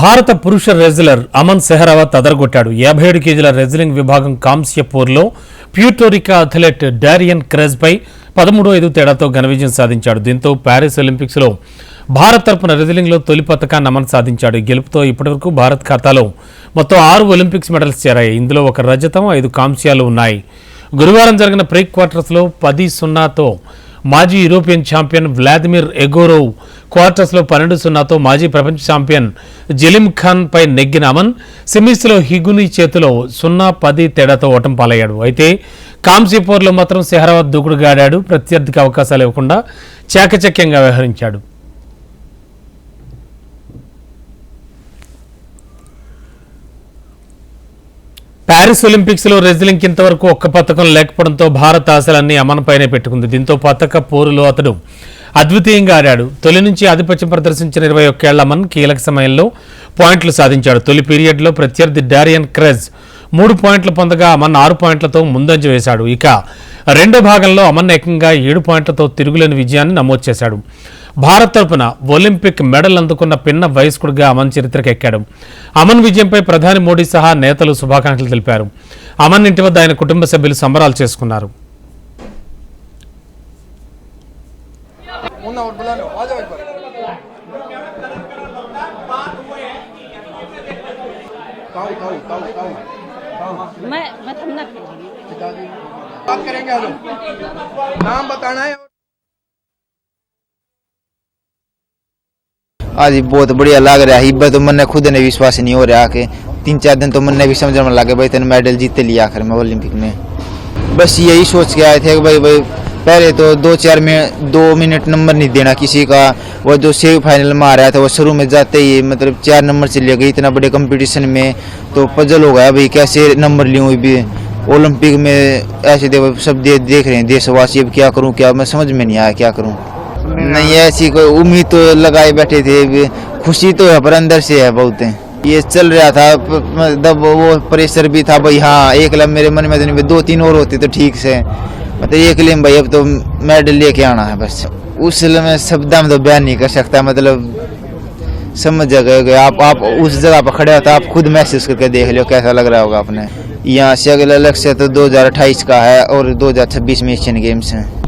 భారత పురుష రెజ్లర్ అమన్ సెహరావత్ అదరగొట్టాడు. యాభై ఏడు కేజీల రెజ్లింగ్ విభాగం కాంస్య పోర్లో ప్యూటోరికా అథ్లెట్ డారియన్ క్రెజ్పై పదమూడో ఐదు తేడాతో ఘన విజయం సాధించాడు. దీంతో ప్యారిస్ ఒలింపిక్స్లో భారత్ తరపున రెజ్లింగ్లో తొలి పథకాన్ని అమన్ సాధించాడు. గెలుపుతో ఇప్పటివరకు భారత్ ఖాతాలో మొత్తం ఆరు ఒలింపిక్స్ మెడల్స్ చేరాయి. ఇందులో ఒక రజతం ఐదు కాంస్యాలు ఉన్నాయి. గురువారం జరిగిన ప్రీ క్వార్టర్స్లో పది సున్నాతో మాజీ యూరోపియన్ ఛాంపియన్ వ్లాదిమిర్ ఎగోరోవ్ క్వార్టర్స్లో పన్నెండు సున్నాతో మాజీ ప్రపంచ ఛాంపియన్ జలీం ఖాన్ పై నెగ్గిన అమన్ సెమీస్లో హిగుని చేతిలో సున్నా పది తేడాతో ఓటం పాలయ్యాడు. అయితే కాంసీపూర్లో మాత్రం సెహరావత్ దూకుడుగాడాడు ప్రత్యర్థికి అవకాశాలు ఇవ్వకుండా చాకచక్యంగా వ్యవహరించాడు. ప్యారిస్ ఒలింపిక్స్లో రెజ్లింగ్ ఇంతవరకు ఒక్క పథకం లేకపోవడంతో భారత్ ఆశలన్నీ అమన్ పైనే పెట్టుకుంది. దీంతో పథక పోరులో అతడు అద్వితీయంగా ఆడాడు. తొలి నుంచి ఆధిపత్యం ప్రదర్శించిన ఇరవై ఒక్కేళ్ళ అమన్ కీలక సమయంలో పాయింట్లు సాధించాడు. తొలి పీరియడ్లో ప్రత్యర్థి డారియన్ క్రెజ్ మూడు పాయింట్లు పొందగా అమన్ ఆరు పాయింట్లతో ముందంజ వేశాడు. ఇక రెండో భాగంలో అమన్ ఏకంగా ఏడు పాయింట్లతో తిరుగులేని విజయాన్ని నమోదు చేశాడు. భారత్ తరపున ఒలింపిక్ మెడల్ అందుకున్న పిన్న వయస్కుడిగా అమన్ చరిత్రకెక్కాడు. అమన్ విజయంపై ప్రధాని మోడీ సహా నేతలు శుభాకాంక్షలు తెలిపారు. అమన్ ఇంటి వద్ద ఆయన కుటుంబ సభ్యులు సంబరాలు చేసుకున్నారు. Calma, calma, calma, calma. मैं बात करेंगे हम। नाम बताना है आज बहुत बढ़िया लग रहा है। इब्बत तो मन खुद ने विश्वास नहीं हो रहा कि तीन चार दिन तो मन ने भी समझ में लगे भाई तेने मेडल जीते लिया आखिर में ओलंपिक में। बस यही सोच के आए थे कि भाई भाई पहले तो दो चार मिनट दो मिनट नंबर नहीं देना किसी का। वो जो सेमीफाइनल में आ रहा था वो शुरू में जाते ही मतलब चार नंबर से ले गई इतना बड़े कंपटीशन में। तो पजल हो गया भाई कैसे नंबर लूँ भी। ओलंपिक में ऐसे दे, सब दे, देख रहे हैं देशवासी अब क्या करूँ क्या मैं समझ में नहीं आया क्या करूँ। नहीं ऐसी कोई उम्मीद तो लगाए बैठे थे खुशी तो है पर अंदर से है बहुत। ये चल रहा था मतलब वो प्रेशर भी था भाई हाँ एक लब मेरे मन में तो दो तीन और होते तो ठीक से। मतलब ये क्लेम भाई अब तो मेडल लेके आना है बस। उस में शब्द में तो बयान नहीं कर सकता मतलब समझ गए आप आप उस जगह पर खड़े होते तो आप खुद महसूस करके देख लो कैसा लग रहा होगा आपने। यहाँ से अगला लक्ष्य तो 2028 का है और 2026 में एशियन गेम्स हैं।